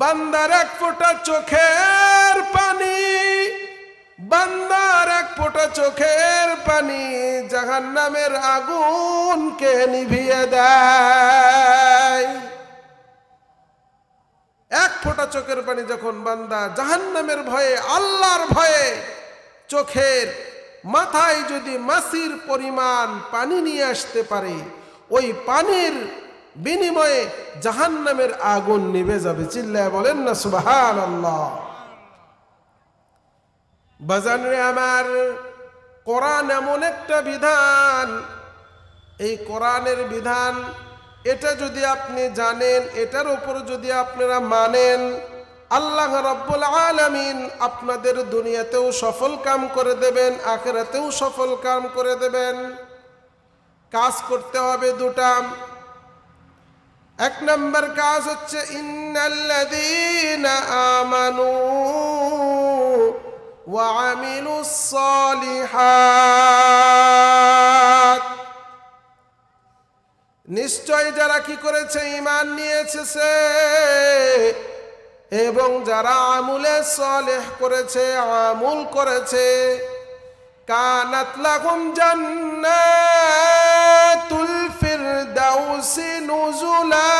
বান্দার এক ফোঁটা চোখের পানি, বান্দার এক ফোঁটা চোখের পানি জাহান নামের আগুনকে নিভিয়ে দেয়। এক ফোঁটা চোখের পানি যখন বান্দা জাহান্নামের ভয়ে, আল্লাহর ভয়ে চোখের মাথায় যদি মাসির পরিমাণ পানি নিয়ে আসতে পারে, ওই পানির বিনিময়ে জাহান্নামের আগুন নিভে যাবে। চিল্লায় বলেন না সুবাহান আল্লাহ বাজানে আমার কোরআন এমন একটা বিধান। এই কোরআনের বিধান, এটা যদি আপনি জানেন, এটার উপর যদি আপনারা মানেন, আল্লাহ রব্বুল আলামিন আপনাদের দুনিয়াতেও সফল কাম করে দেবেন, আখেরাতেও সফল কাম করে দেবেন। কাজ করতে হবে দুটা। এক নম্বর কাজ হচ্ছে আমানু ওয়া আমিলুস সালিহাত নিশ্চয় যারা কি করেছে ইমান নিয়েছে এবং যারা আমুলে সলেহ করেছে, আমুল করেছে, কানাত লাহুম জান্নাতুল ফিরদাউসি নুজুলা।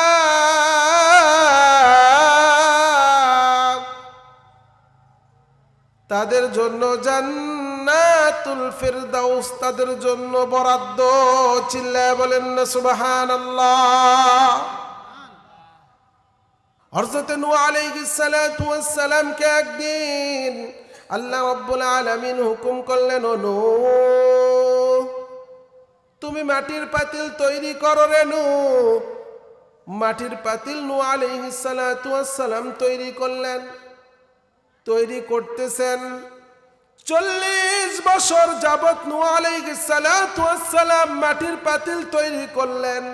তাদের জন্য জান্নাতুল ফিরদাউস, তাদের জন্য বরাদ্দ। চিল্লায় বলেন না সুবহানাল্লাহ। হযরত নূহ আলাইহিস সালাতু ওয়াস সালাম কে একদিন আল্লাহ রাব্বুল আলামিন হুকুম করলেন, ও নূহ তুমি মাটির পাতিল তৈরি করো রে নূহ মাটির পাতিল নূহ আলাইহিস সালাতু তৈরি করলেন। তৈরি করতেছেন চল্লিশ বছর যাবৎ সালাম মাটির পাতিল তৈরি করলেন।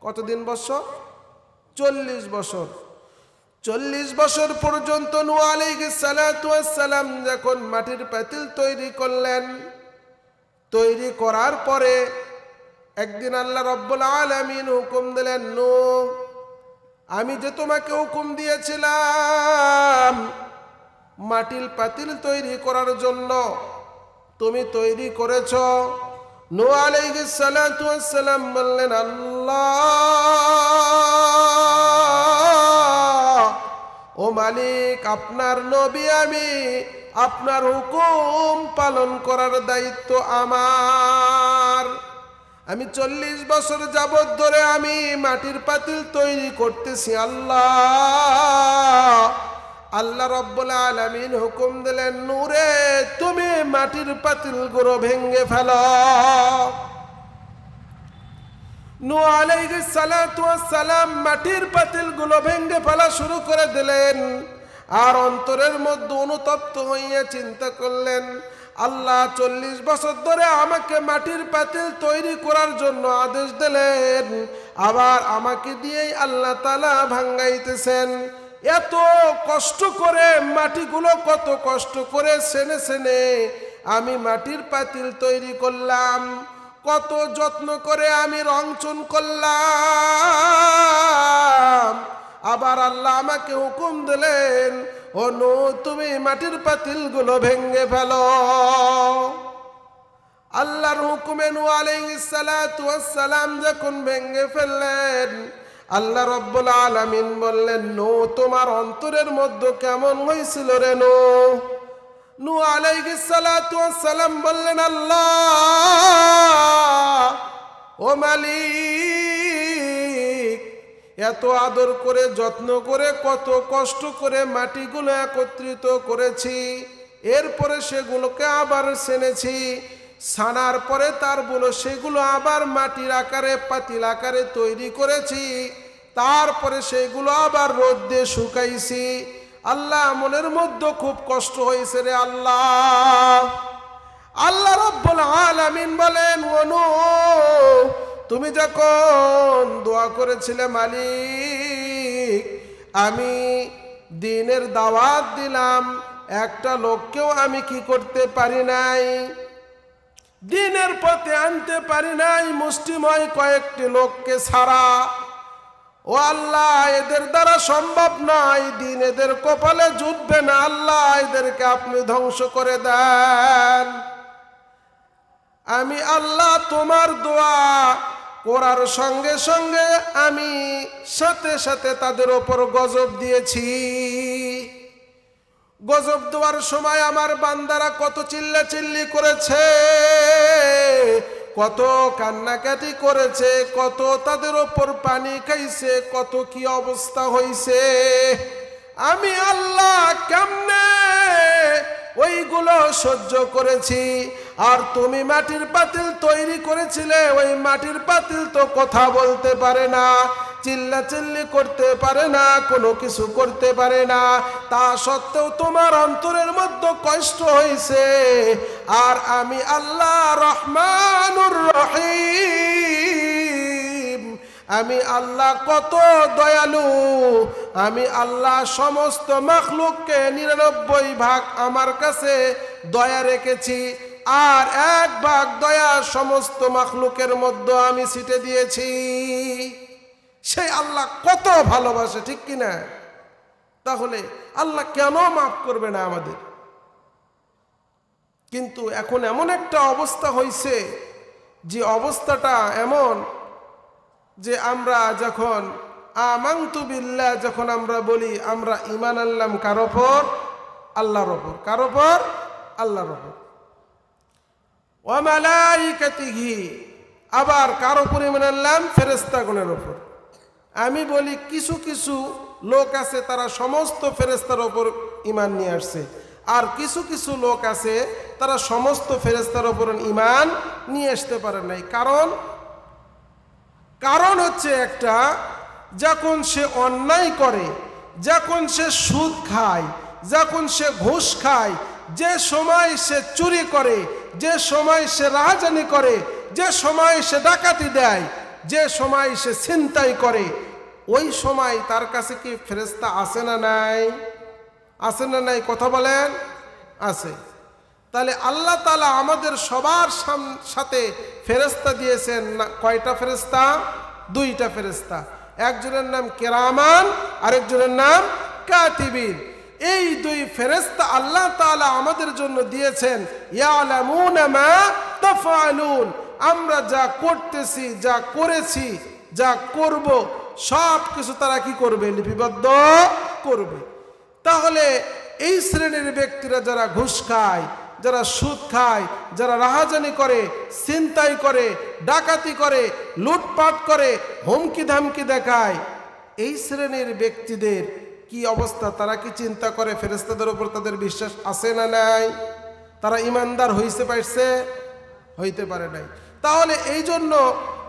কতদিন বছর? চল্লিশ বছর। চল্লিশ বছর পর্যন্ত সালাম যখন মাটির পাতিল তৈরি করলেন তৈরি করার পরে একদিন আল্লাহ রব্বুল আলমিন হুকুম দিলেন, নু, আমি যে তোমাকে হুকুম দিয়েছিলাম মাটিল পাতিল তৈরি করার জন্য, তুমি তৈরি করেছ। নো আলাইহিস সালাম বললেন, আল্লাহ ও মালিক, আপনার নবী আমি, আপনার হুকুম পালন করার দায়িত্ব আমার। আমি চল্লিশ বছর যাবৎ ধরে আমি মাটির পাতিল তৈরি করতেছি, আল্লাহ। আল্লাহ রব্বুল আলমিন হুকুম দিলেন, নূরে, তুমি মাটির পাতিলগুলো ভেঙ্গে ফেল নু আলাইহিস সালাতু ওয়াস সালাম মাটির পাতিলগুলো ভেঙ্গে ফেলা শুরু করে দিলেন। আর অন্তরের মধ্যে অনুতপ্ত হইয়া চিন্তা করলেন, আল্লাহ চল্লিশ বছর ধরে আমাকে মাটির পাতিল তৈরি করার জন্য আদেশ দিলেন। আবার আমাকে দিয়েই আল্লাহ তালা ভাঙ্গাইতেছেন। এত কষ্ট করে মাটিগুলো কত কষ্ট করে সেনে সেনে আমি মাটির পাতিল তৈরি করলাম। কত যত্ন করে আমি রংচন করলাম। আবার আল্লাহ আমাকে হুকুম দিলেন, ও নো, তুমি মাটির পাতিলগুলো ভেঙ্গে ফেলো। আল্লাহর হুকুমে নু আলাইহিস সালাতু ওয়াস সালাম যখন ভেঙ্গে ফেললেন, আল্লাহ রব্বুল আলামিন বললেন, নো, তোমার অন্তরের মধ্যে কেমন হয়েছিল রে নো? নু ওয়াস সালাম বললেন, আল্লাহ, ও মালিক, এত আদর করে, যত্ন করে, কত কষ্ট করে মাটিগুলো একত্রিত করেছি, এরপরে সেগুলোকে আবার সেনেছি সানার পরে তার বলো, সেগুলো আবার মাটির আকারে, পাতিল আকারে তৈরি করেছি, তারপরে সেগুলো আবার রোদ দিয়ে শুকাইছি আল্লাহ মনের মধ্যে খুব কষ্ট হয়েছে রে আল্লাহ। আল্লাহ রব্বুল আলামিন বলেন অনু তুমি যখন দোয়া করেছিলে মালিক, আমি দিনের দাওয়াত দিলাম, একটা লোককেও আমি কি করতে পারি নাই? দিনের পথে আনতে পারি নাই, মুষ্টিময় কয়েকটি লোককে ছাড়া ও আল্লাহ, এদের দ্বারা সম্ভব নয়। দিন এদের কপালে জুটবে না। আল্লাহ, এদেরকে আপনি ধ্বংস করে দেন। আমি আল্লাহ তোমার দোয়া করার সঙ্গে সঙ্গে আমি সাথে সাথে তাদের ওপর গজব দিয়েছি। গজব দেওয়ার সময় আমার বান্দারা কত চিল্লা চিল্লি করেছে। কত কান্নাকাটি করেছে, কত তাদের ওপর পানি খাইছে, কত কি অবস্থা হইছে। আমি আল্লাহ কেমনে ওইগুলো সহ্য করেছি? আর তুমি মাটির পাতিল তৈরি করেছিলে, ওই মাটির পাতিল তো কথা বলতে পারে না। চিল্লা চিল্লি করতে পারে না, কোনো কিছু করতে পারে না। তা সত্ত্বেও তোমার অন্তরের মধ্যে কষ্ট হয়েছে। আর আমি আল্লাহ রহমানুর রহিম। আমি আল্লাহ কত দয়ালু। আমি আল্লাহ সমস্ত মাখলুককে নিরানব্বই ভাগ আমার কাছে দয়া রেখেছি। আর এক ভাগ দয়া সমস্ত মাখলুকের মধ্যে আমি ছিটে দিয়েছি। সেই আল্লাহ কত ভালোবাসে, ঠিক কিনা তাহলে আল্লাহ কেন মাফ করবে না আমাদের? কিন্তু এখন এমন একটা অবস্থা হয়েছে যে অবস্থাটা এমন যে আমরা যখন আমাংতু বিল্লাহ যখন আমরা বলি, আমরা ইমান আনলাম কার ওপর? আল্লাহর ওপর। কার ওপর? আল্লাহর ওপর। ওয়ামালাইকাতিহি আবার কার ওপর ইমান আনলাম? ফেরেস্তাগণের ওপর। আমি বলি, কিছু কিছু লোক আছে, তারা সমস্ত ফেরেস্তার ওপর ইমান নিয়ে আসছে। আর কিছু কিছু লোক আছে, তারা সমস্ত ফেরেস্তার ওপর ইমান নিয়ে আসতে পারে নাই। কারণ কারণ হচ্ছে একটা, যখন সে অন্যায় করে, যখন সে সুদ খায়, যখন সে ঘুষ খায়, যে সময় সে চুরি করে, যে সময় সে রাহাজানি করে, যে সময় সে ডাকাতি দেয়, যে সময় সে ছিনতাই করে ওই সময় তার কাছে কি ফেরেস্তা আসে না নাই? আসে না নাই? কথা বলেন। আছে তাহলে আল্লাহ তালা আমাদের সবার সাথে ফেরেস্তা দিয়েছেন কয়টা ফেরেস্তা দুইটা ফেরেস্তা একজনের নাম কেরামান, আরেকজনের নাম কাতিবিন। এই দুই ফেরেস্তা আল্লাহ তালা আমাদের জন্য দিয়েছেন আমরা যা করতেছি, যা করেছি, যা করব সব কিছু তারা কি করবে? লিপিবদ্ধ করবে। তাহলে এই শ্রেণির ব্যক্তিরা যারা ঘুষ খায়, যারা সুদ খায়, যারা রাহাজানি করে, ছিনতাই করে, ডাকাতি করে, লুটপাট করে হুমকি ধামকি দেখায়, এই শ্রেণির ব্যক্তিদের কি অবস্থা? তারা কি চিন্তা করে ফেরেস্তাদের উপর তাদের বিশ্বাস আছে না নাই? তারা ইমানদার হইতে পারছে হইতে পারে নাই। তাহলে এই জন্য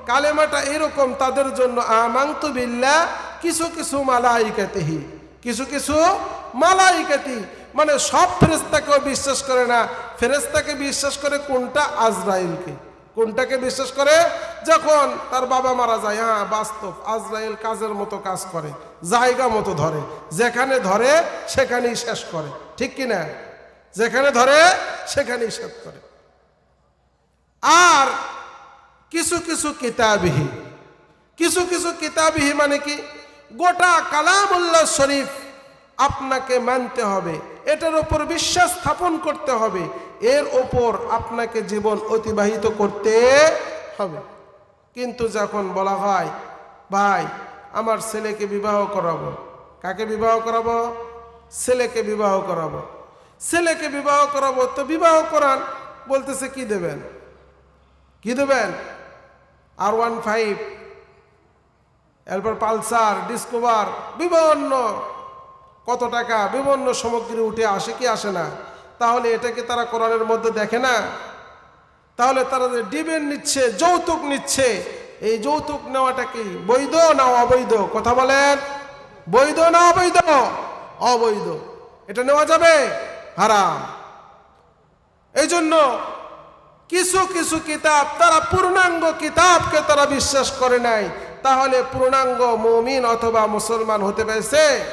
কালেমাটা এরকম, তাদের জন্য আমাংতু বিল্লা কিছু কিছু মালাইকাতেহি, কিছু কিছু মালাইকাতি। মানে সব ফেরেস্তাকেও বিশ্বাস করে না। ফেরেস্তাকে বিশ্বাস করে কোনটা আজরাইলকে? কোনটাকে বিশ্বাস করে? যখন তার বাবা মারা যায় হ্যাঁ বাস্তব, আজরাইল কাজের মতো কাজ করে, জায়গা মতো ধরে, যেখানে ধরে, সেখানেই শেষ করে। ঠিক কি না যেখানে ধরে, সেখানেই শেষ করে। আর কিছু কিছু কিতাবিহি কিছু কিছু কিতাবিহি মানে কি গোটা কালামুল্লাহ শরীফ আপনাকে মানতে হবে এটার ওপর বিশ্বাস স্থাপন করতে হবে এর ওপর আপনাকে জীবন অতিবাহিত করতে হবে কিন্তু যখন বলা হয় ভাই আমার ছেলেকে বিবাহ করাবো কাকে বিবাহ করাবো ছেলেকে বিবাহ করাবো ছেলেকে বিবাহ করাবো তো বিবাহ করান বলতেছে কি দেবেন কি দেবেন আর ওয়ান ফাইভ এরপর পালসার ডিসকভার বিভিন্ন, কত টাকা, বিভিন্ন সামগ্রী উঠে আসে কি আসে না? তাহলে এটাকে তারা কোরআনের মধ্যে দেখে না? তাহলে তারা যে ডিবেন নিচ্ছে, যৌতুক নিচ্ছে, এই যৌতুক নেওয়াটা কি বৈধ না অবৈধ? কথা বলেন। বৈধ না অবৈধ? অবৈধ। এটা নেওয়া যাবে? হারাম। এই জন্য কিছু কিছু কিতাব তারা পূর্ণাঙ্গ কিতাবকে তারা বিশ্বাস করে নাই। তাহলে পূর্ণাঙ্গ মুমিন অথবা মুসলমান হতে পেরেছে?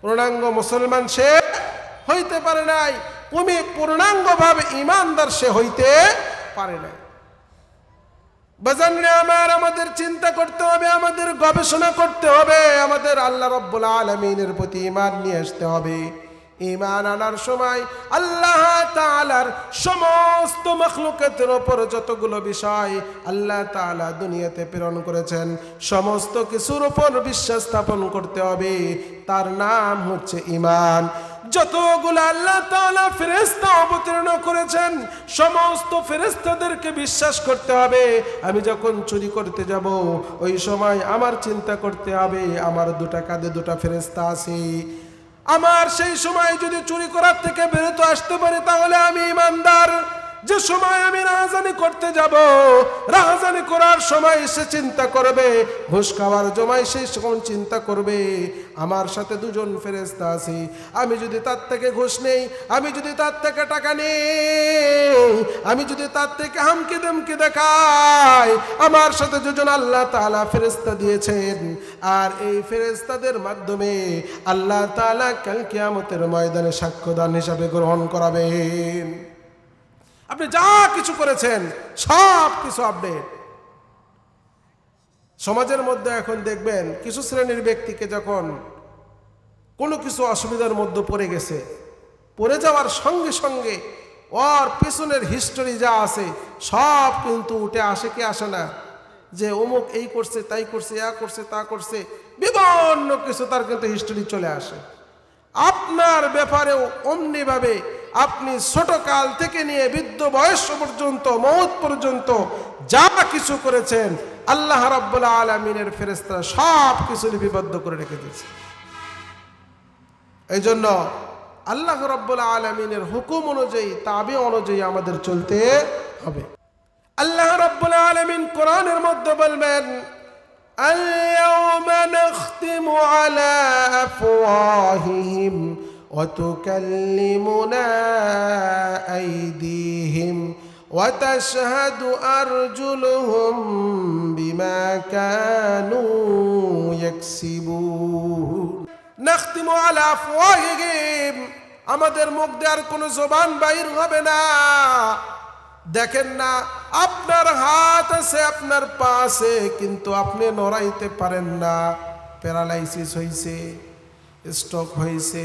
পূর্ণাঙ্গ মুসলমান সে হইতে পারে নাই। তুমি পূর্ণাঙ্গভাবে ইমানদার সে হইতে পারে নাই। আমার? আমাদের চিন্তা করতে হবে, আমাদের গবেষণা করতে হবে, আমাদের আল্লাহ রব্বুল আলমিনের প্রতি ইমান নিয়ে আসতে হবে। ইমান আনার সময় আল্লাহ তাআলার সমস্ত মখলুকাতের ওপর যতগুলো বিষয় আল্লাহ তাআলা দুনিয়াতে প্রেরণ করেছেন, সমস্ত কিছুর ওপর বিশ্বাস স্থাপন করতে হবে। তার নাম হচ্ছে ইমান যতগুলো আল্লাহ তাআলা ফেরেশতা অবতীর্ণ করেছেন, সমস্ত ফেরেস্তাদেরকে বিশ্বাস করতে হবে। আমি যখন চুরি করতে যাব, ওই সময় আমার চিন্তা করতে হবে, আমার দুটা কাঁধে দুটা ফেরেশতা আছে। আমার সেই সময় যদি চুরি করার থেকে বেরোতে আসতে পারে তাহলে আমি ইমানদার। যে সময় আমি রাহাজানি করতে যাব রাহাজানি করার সময় সে চিন্তা করবে, ঘুষ খাওয়ার জমায় সে তখন চিন্তা করবে, আমার সাথে দুজন ফেরেস্তা আছে, আমি যদি তার থেকে ঘুষ নেই, আমি যদি তার থেকে টাকা নেই, আমি যদি তার থেকে হামকি দমকি দেখাই, আমার সাথে দুজন আল্লাহ তাআলা ফেরেস্তা দিয়েছেন, আর এই ফেরেস্তাদের মাধ্যমে আল্লাহ তাআলা কাল কিয়ামতের ময়দানে সাক্ষ্যদান হিসাবে গ্রহণ করাবেন। আপনি যা কিছু করেছেন, সব কিছু আপডেট সমাজের মধ্যে এখন দেখবেন, কিছু শ্রেণির ব্যক্তিকে যখন কোনো কিছু অসুবিধার মধ্যে পড়ে গেছে, পড়ে যাওয়ার সঙ্গে সঙ্গে ওর পিছনের হিস্টোরি যা আছে, সব কিন্তু উঠে আসে কি আসে না? যে অমুক এই করছে, তাই করছে ইয়া করছে, তা করছে, বিভিন্ন কিছু তার কিন্তু হিস্টোরি চলে আসে। আপনার ব্যাপারেও অমনিভাবে আপনি ছোট কাল থেকে নিয়ে বৃদ্ধ বয়স পর্যন্ত মৌত পর্যন্ত যা কিছু করেছেন আল্লাহ রাব্বুল আলমিনের ফেরেস্তারা সব কিছু লিপিবদ্ধ করে রেখে দিয়েছে এই জন্য আল্লাহ রব্বুল আলমিনের হুকুম অনুযায়ী তাবে অনুযায়ী আমাদের চলতে হবে আল্লাহ রব্বুল আলমিন কোরআনের মধ্যে বলবেন اليوم نختم على أفواههم وتكلمنا أيديهم وتشهد أرجلهم بما كانوا يكسبون নাখতিমু আলা আফওয়াহিহিম আমাদের মুখ দিয়ে আর কোনো জবান বাইর হবে না দেখেন না আপনার হাত আছে আপনার পা আছে কিন্তু আপনি নড়াইতে পারেন না প্যারালাইসিস হয়েছে স্ট্রোক হয়েছে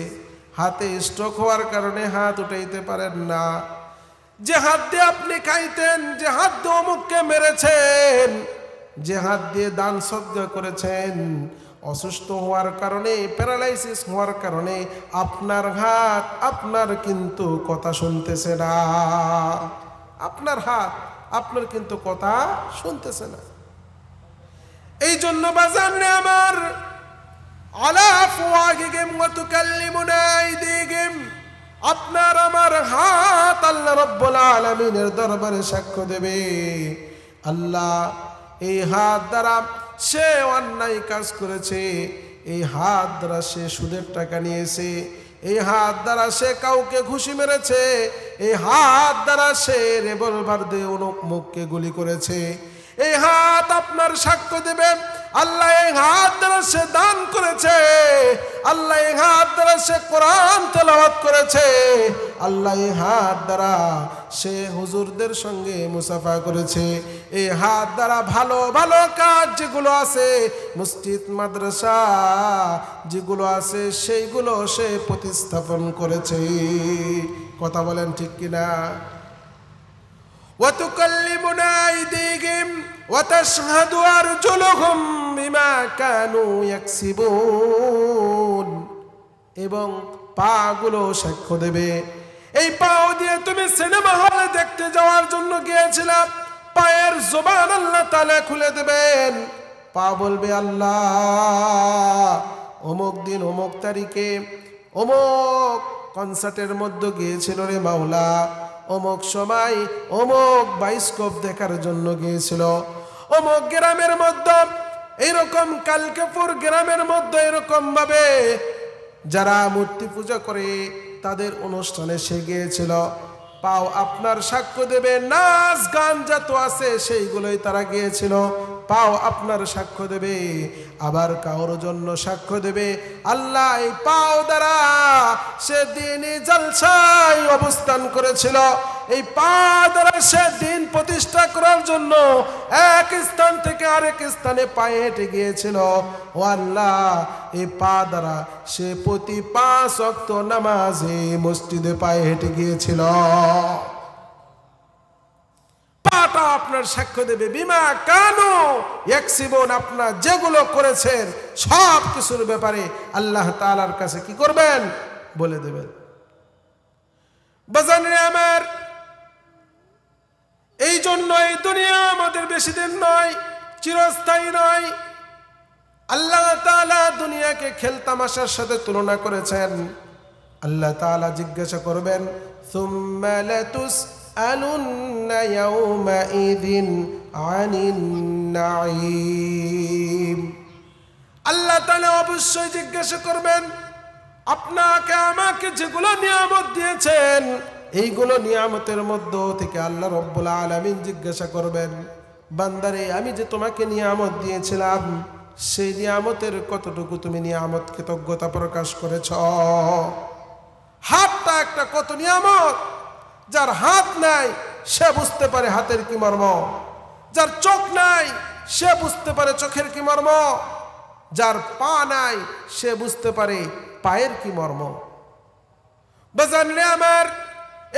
হাতে স্ট্রোক হওয়ার কারণে হাত উঠাইতে পারেন না। যে হাত দিয়ে আপনি খাইতেন যে হাত দিয়ে অমুককে মেরেছেন, যে হাত দিয়ে দান সদ্গা করেছেন, অসুস্থ হওয়ার কারণে প্যারালাইসিস হওয়ার কারণে আপনার হাত, আপনার কিন্তু কথা শুনতেছে না। আপনার হাত, আপনার কিন্তু কথা শুনতেছে না। এই জন্য বাজান রে আমার আলা আফওয়াহিহিম ওয়া তুকাল্লিমুনা আইদিহিম আপনার আমার হাত আল্লাহ রব্বুল আলামিনের দরবারে সাক্ষ্য দেবে। আল্লাহ, এই হাত দ্বারা সে অন্যায় কাজ করেছে, এই হাত দ্বারা সে সুদের টাকা নিয়েছে, এই হাত দ্বারা সে কাউকে ঘুষি মেরেছে, এই হাত দ্বারা সে রেভলভার দিয়ে অনুক মুখকে গুলি করেছে। এই হাত আপনার সাক্ষ্য দেবে আল্লাহ এই হাত দ্বারা সে দান করেছে আল্লাহ এই হাত দ্বারা সে কোরআন তেলাওয়াত করেছে আল্লাহ এই হাত দ্বারা সে হুজুরদের সঙ্গে মুসাফা করেছে এই হাত দ্বারা ভালো ভালো কাজ যেগুলো আছে মসজিদ মাদ্রাসা যেগুলো আছে সেইগুলো সে প্রতিস্থাপন করেছে কথা বলেন ঠিক কিনা وتكلمنا أيديهم وتشهد أرجلهم بما كانوا يكسبون এবং পাগুলো সাক্ষ্য দেবে এই পাও দিয়ে তুমি সিনেমা হলে দেখতে যাওয়ার জন্য গিয়েছিলাম পায়ের জবান আল্লাহ তালা খুলে দেবেন পা বলবে আল্লাহ অমুক দিন অমুক তারিখে অমুক কনসার্টের মধ্যে গিয়েছিল রে মাওলা অমুক সময় অমুক বাইস্কোপ দেখার জন্য গিয়েছিল। অমুক গ্রামের মধ্যে, এইরকম কালকেপুর গ্রামের মধ্যে এরকম ভাবে যারা মূর্তি পূজা করে তাদের অনুষ্ঠানে সে গিয়েছিল। পাও আপনার সাক্ষ্য দেবে, নাচ গান যত আছে সেইগুলোই তারা গিয়েছিল। পাও আপনার সাক্ষ্য দেবে, আবার কারোর জন্য সাক্ষ্য দেবে। আল্লাহ এই পাও দ্বারা সে দিনই জলসায় অবস্থান করেছিল। এই পা দ্বারা সে দিন প্রতিষ্ঠা করার জন্য এক স্থান থেকে আরেক স্থানে পায়ে হেঁটে গিয়েছিল। ও আল্লাহ, এই পা দ্বারা সে প্রতি পাঁচ অক্ত নামাজে মসজিদে পায়ে হেঁটে গিয়েছিল। পাটা আপনার সাক্ষ্য দেবে। বিমা কেন এক জীবন আপনার যেগুলো করেছেন, সব কিছুর ব্যাপারে আল্লাহ তালার কাছে কি করবেন? বলে দেবেন। বাজানে আমার, এই জন্য এই দুনিয়া আমাদের বেশি দিন নয়, চিরস্থায়ী নয়। আল্লাহ তাআলা দুনিয়াকে খেলতামাশার সাথে তুলনা করেছেন। আল্লাহ তাআলা জিজ্ঞাসা করবেন লাতুসআলুন্না ইয়াউমাইযিন আনিন নাঈম আল্লাহ তাআলা অবশ্যই জিজ্ঞাসা করবেন, আপনাকে, আমাকে যেগুলো নিয়ামত দিয়েছেন, এইগুলো নিয়ামতের মধ্য থেকে আল্লাহ রব্বুল আলামিন জিজ্ঞাসা করবেন, বান্দারে, আমি যে তোমাকে নিয়ামত দিয়েছিলাম, সেই নিয়ামতের কতটুকু তুমি নিয়ামত কৃতজ্ঞতা প্রকাশ করেছ? হাতটা একটা কত নিয়ামত? যার হাত নাই, সে বুঝতে পারে হাতের কি মর্ম। যার চোখ নাই, সে বুঝতে পারে চোখের কি মর্ম। যার পা নাই, সে বুঝতে পারে পায়ের কি মর্ম। বাজানলে আমার,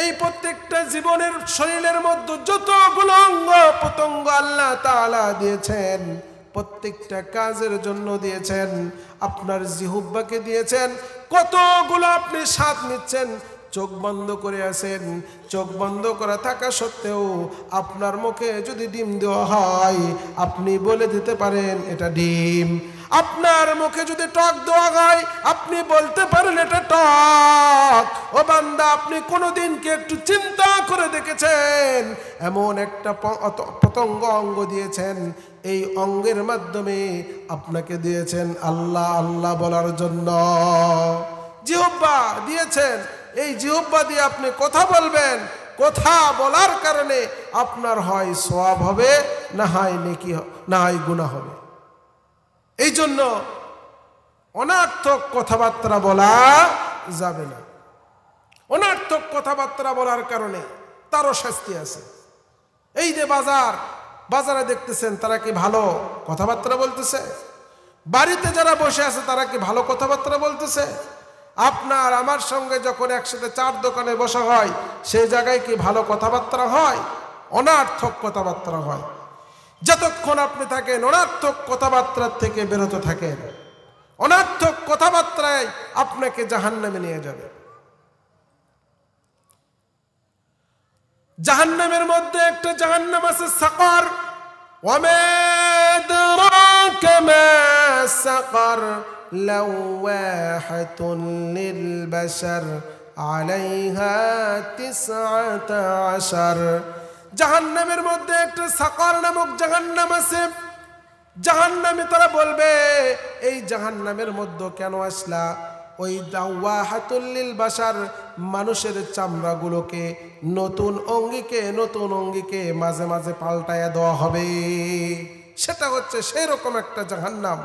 এই প্রত্যেকটা জীবনের শরীরের মধ্যে যতগুলো অঙ্গ প্রত্যঙ্গ আল্লাহ তাআলা দিয়েছেন, প্রত্যেকটা কাজের জন্য দিয়েছেন, আপনার জিহুব্বাকে দিয়েছেন, কতগুলো আপনি স্বাদ নিচ্ছেন চোখ বন্ধ করে আছেন চোখ বন্ধ করা থাকা সত্ত্বেও আপনার মুখে যদি ডিম দেওয়া হয়, আপনি বলে দিতে পারেন এটা ডিম। আপনার মুখে যদি টক দেওয়া হয়, আপনি বলতে পারেন এটা টক। ও বান্দা, আপনি কোনোদিন কি একটু চিন্তা করে দেখেছেন? এমন একটা পতঙ্গ অঙ্গ দিয়েছেন। এই অঙ্গের মাধ্যমে আপনাকে দিয়েছেন আল্লাহ আল্লাহ বলার জন্য। জিহব্বা দিয়েছেন। এই জিহব্বা দিয়ে আপনি কথা বলবেন, কথা বলার কারণে আপনার হয় সোয়াব হবে, না হয় নেকি না হয় গুণা হবে। এই জন্য অনার্থক কথাবার্তা বলা যাবে না। অনার্থক কথাবার্তা বলার কারণে তারও শাস্তি আছে। এই যে বাজার, বাজারে দেখতেছেন তারা কি ভালো কথাবার্তা বলতেছে? বাড়িতে যারা বসে আছে তারা কি ভালো কথাবার্তা বলতেছে? আপনার, আমার সঙ্গে যখন একসাথে চার দোকানে বসা হয়, সে জায়গায় কি ভালো কথাবার্তা হয়? অনার্থক কথাবার্তা হয়। যতক্ষণ আপনি থাকেন, অনার্থক কথাবার্তার থেকে বেরোত থাকেন। অনার্থক কথাবার্তায় আপনাকে জাহান্নামে নিয়ে যাবে। জাহান্নামের মধ্যে একটা জাহান্নাম আছে সাকর। أدراك ما سقر لواحة للبشر عليها تسعة عشر জাহান্নামের মধ্যে একটা সাকার নামক জাহান্নাম আছে জাহান্নামে তারা বলবে এই জাহান্নামের মধ্যে কেন আসলা ওই দাওয়াহাতুল্লিল বাসার মানুষের চামড়াগুলোকে নতুন অঙ্গিকে নতুন অঙ্গিকে মাঝে মাঝে পাল্টায়া দেওয়া হবে সেটা হচ্ছে সেই রকম একটা জাহান্নাম।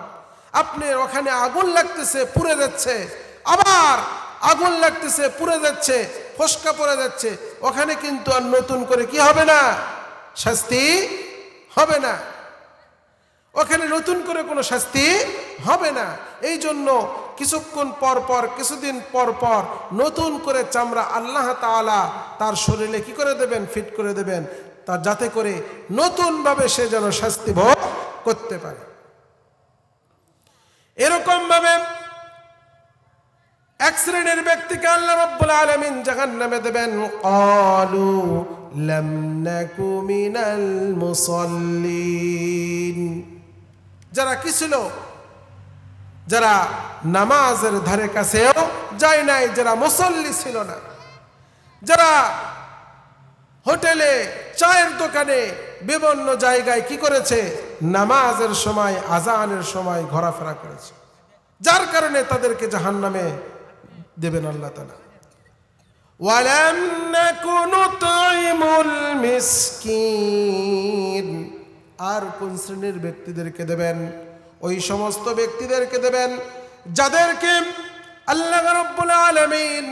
আপনি ওখানে আগুন লাগতেছে, পুড়ে যাচ্ছে। আবার আগুন লাগতেছে, পুড়ে যাচ্ছে, ফসকা পড়ে যাচ্ছে। ওখানে কিন্তু আর নতুন করে কি হবে না? শাস্তি হবে না। ওখানে নতুন করে কোনো শাস্তি হবে না। এই জন্য কিছুক্ষণ পর পর, কিছুদিন পর পর নতুন করে চামড়া আল্লাহ তাআলা তার শরীরে কি করে দেবেন? ফিট করে দেবেন। তা যাতে করে নতুনভাবে সে যেন শাস্তি ভোগ করতে পারে। এরকম ভাবে এক শ্রেণির ব্যক্তিকে আল্লাহ রব্বুল আলামিন জাহান্নামে দেবেন। ক্বালু লাম নাকু মিনাল মুসাল্লিন। যারা কি ছিল? যারা নামাজের ধারে কাছেও যায় নাই, যারা মুসল্লি ছিল না। যারা হোটেলে, চায়ের দোকানে বিভিন্ন জায়গায় কি করেছে? নামাজের সময়, আজানের সময় ঘোরাফেরা করেছে। যার কারণে তাদেরকে জাহান নামে দেবেন আল্লাহ তালা ওয়ালাম কোনো তাইমুল মিসকিন। আর কোন শ্রেণির ব্যক্তিদেরকে দেবেন? ওই সমস্ত ব্যক্তিদেরকে দেবেন যাদেরকে আল্লাহ রব্বুল আলমিন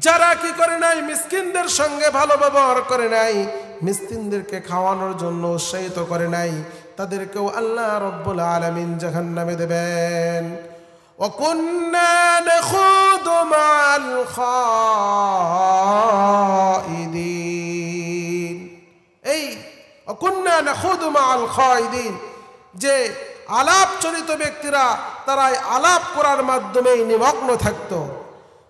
যারা কি করে নাই মিসকিনদের সঙ্গে ভালো ব্যবহার করে নাই মিসকিনদেরকে খাওয়ানোর জন্য উৎসাহিত করে নাই তাদেরকেও আল্লাহ রব্বুল আলামিন জাহান্নামে দেবেন وكنا نخوض مع الخائدين এই অকুন্না নাখুদু মাল খায়দিন যে আলাপ চরিত ব্যক্তিরা তারা এই আলাপ করার মাধ্যমেই নিমগ্ন থাকতো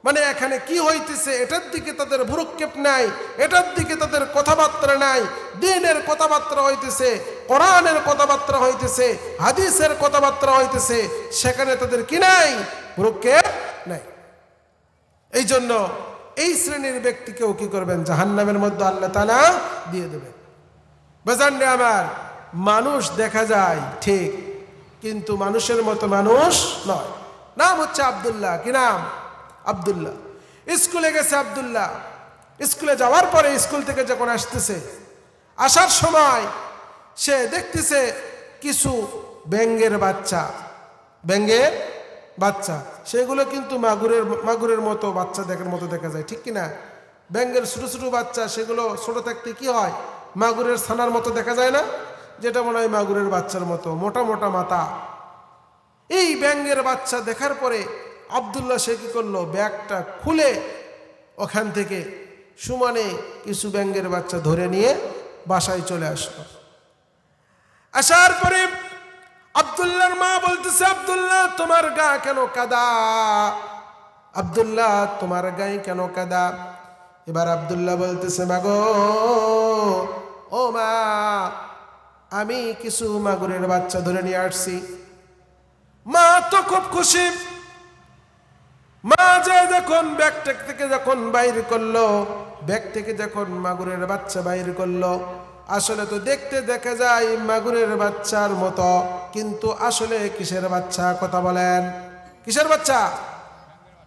মানে এখানে কি হইতেছে? এটার দিকে তাদের ভুরুক্ষেপ নাই, এটার দিকে তাদের কথাবার্তা নাই। দিনের কথাবার্তা হইতেছে, কোরআনের কথাবার্তা হইতেছে, হাদিসের কথাবার্তা হইতেছে, সেখানে তাদের কি নাই? ভুরুক্ষেপ নাই। এই জন্য এই শ্রেণির ব্যক্তিকেও কি করবেন? জাহান্নামের মধ্যে আল্লাহ তালা দিয়ে দেবেন। বেজান্ডে আমার, মানুষ দেখা যায় ঠিক, কিন্তু মানুষের মতো মানুষ নয়। নাম হচ্ছে আব্দুল্লাহ, কি নাম? আব্দুল্লাহ। স্কুলে গেছে আব্দুল্লাহ। স্কুলে যাওয়ার পরে স্কুল থেকে যখন আসতেছে, আসার সময় সে দেখতেছে কিছু ব্যাঙ্গের বাচ্চা ব্যাঙ্গের বাচ্চা। সেগুলো কিন্তু মাগুরের মাগুরের মতো বাচ্চা দেখার মতো দেখা যায়, ঠিক কি না ব্যাঙ্গের ছোটো ছোটো বাচ্চা, সেগুলো ছোটো থাকতে কি হয়? মাগুরের ছানার মতো দেখা যায় না? যেটা মনে হয় মাগুরের বাচ্চার মতো, মোটা মোটা মাথা। এই ব্যাঙ্গের বাচ্চা দেখার পরে আবদুল্লাহ সে কি করল? ব্যাগটা খুলে ওখান থেকে সুমানে কিছু ব্যাঙ্গের বাচ্চা ধরে নিয়ে বাসায় চলে আসলো। আসার পরে আবদুল্লাহর মা বলতেছে, আবদুল্লাহ, তোমার গা কেন কাদা? আবদুল্লাহ, তোমার গায়ে কেন কাদা? এবার আবদুল্লাহ বলতেছে, মাগো, ও মা, আমি কিছু মাগুরের বাচ্চা ধরে নিয়ে আসছি। মা তো খুব খুশি। মা যে যখন ব্যাগ থেকে যখন বাইর করল, ব্যাগ থেকে যখন মাগুরের বাচ্চা বাইর করল, আসলে তো দেখতে দেখা যায় মাগুরের বাচ্চার মতো, কিন্তু আসলে কিসের বাচ্চা কথা বলেন? কিসের বাচ্চা?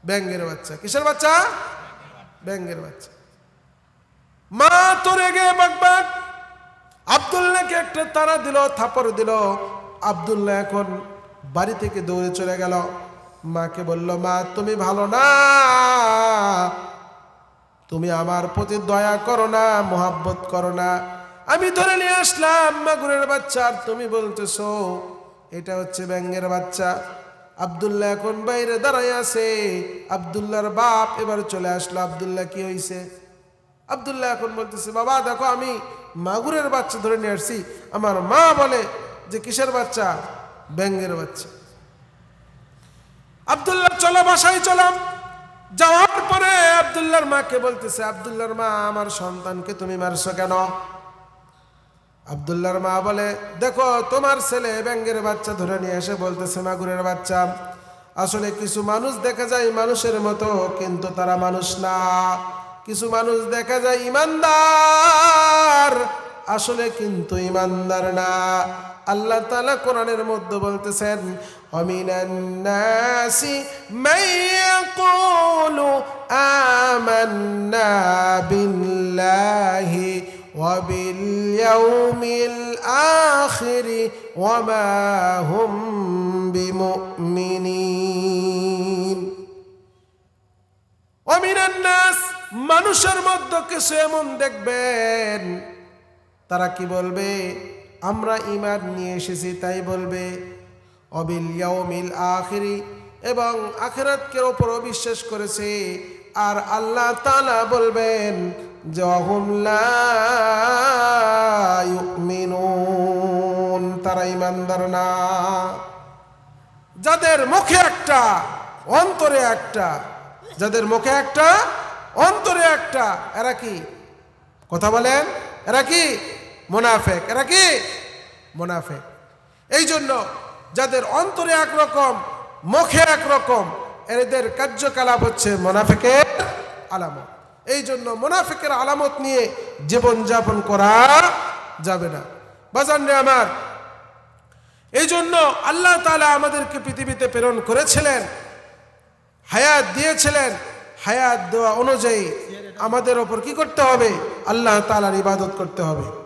ব্যাঙ্গের বাচ্চা। কিসের বাচ্চা? ব্যাঙ্গের বাচ্চা। মা তো রেগে বাগবাগ আবদুল্লাহকে একটা তারা দিল, থাপড় দিল। আবদুল্লাহ এখন বাড়ি থেকে দৌড়ে চলে গেল। মাকে বলল, মা, তুমি ভালো না। তুমি আমার প্রতি দয়া করো না, মোহাব্বত করো না। আমি ধরে নিয়ে আসলাম মাগুরের বাচ্চা, আর তুমি বলতেছো, এটা হচ্ছে ব্যাঙ্গের বাচ্চা। আবদুল্লাহ এখন বাইরে দাঁড়াই আছে। আবদুল্লাহর বাপ এবার চলে আসলো। আবদুল্লাহ কি হয়েছে আবদুল্লাহ এখন বলতেছে, বাবা, দেখো আমি মাগুরের বাচ্চা ধরে নিয়ে আসছি। আমার মা বলে যে, কিসের বাচ্চা? ব্যাঙ্গের বাচ্চা। আবদুল্লাহ, চলো বাসায় চলাম। যাওয়ার পরে আবদুল্লাহর মাকে বলতেছে, আবদুল্লাহর মা, আমার সন্তানকে তুমি মারছো কেন? আবদুল্লাহর মা বলে, দেখো, তোমার ছেলে ব্যাঙ্গের বাচ্চা ধরে নিয়ে এসে বলতেছে, মাগুরের বাচ্চা। আসলে কিছু মানুষ দেখা যায় মানুষের মতো, কিন্তু তারা মানুষ না। কিছু মানুষ দেখা যায় ইমানদার, আসলে কিন্তু ইমানদার না। আল্লাহ তালা কোরআনের মধ্যে বলতেছেন অমিনান্নাসি মাইয়াকুলু আমান্না বিল্লাহি وباليوم الآخر وما هم بمؤمنين অমিনান নাস মানুষের মধ্যে কিছু এমন দেখবেন তারা কি বলবে আমরা ইমান নিয়ে এসেছি তাই বলবে অবিল ইয়াউমিল আখিরি, এবং আখেরাতকে ওপরও বিশ্বাস করেছে। আর আল্লাহ তালা বলবেন ইউমিনুন তারা ইমানদার না। যাদের মুখে একটা, অন্তরে একটা। যাদের মুখে একটা, অন্তরে একটা। এরা কি? কথা বলেন? এরা কি? মোনাফেক। এরা কি? মোনাফেক। এই জন্য যাদের অন্তরে একরকম, মুখে একরকম, এদের কার্যকলাপ হচ্ছে মোনাফেকের আলামত। এই জন্য মোনাফেকের আলামত নিয়ে জীবনযাপন করা যাবে না। বাজান আমার। এই জন্য আল্লাহ তালা আমাদেরকে পৃথিবীতে প্রেরণ করেছিলেন, হায়াত দিয়েছিলেন। হায়াত দেওয়া অনুযায়ী আমাদের ওপর কি করতে হবে? আল্লাহ তালার ইবাদত করতে হবে।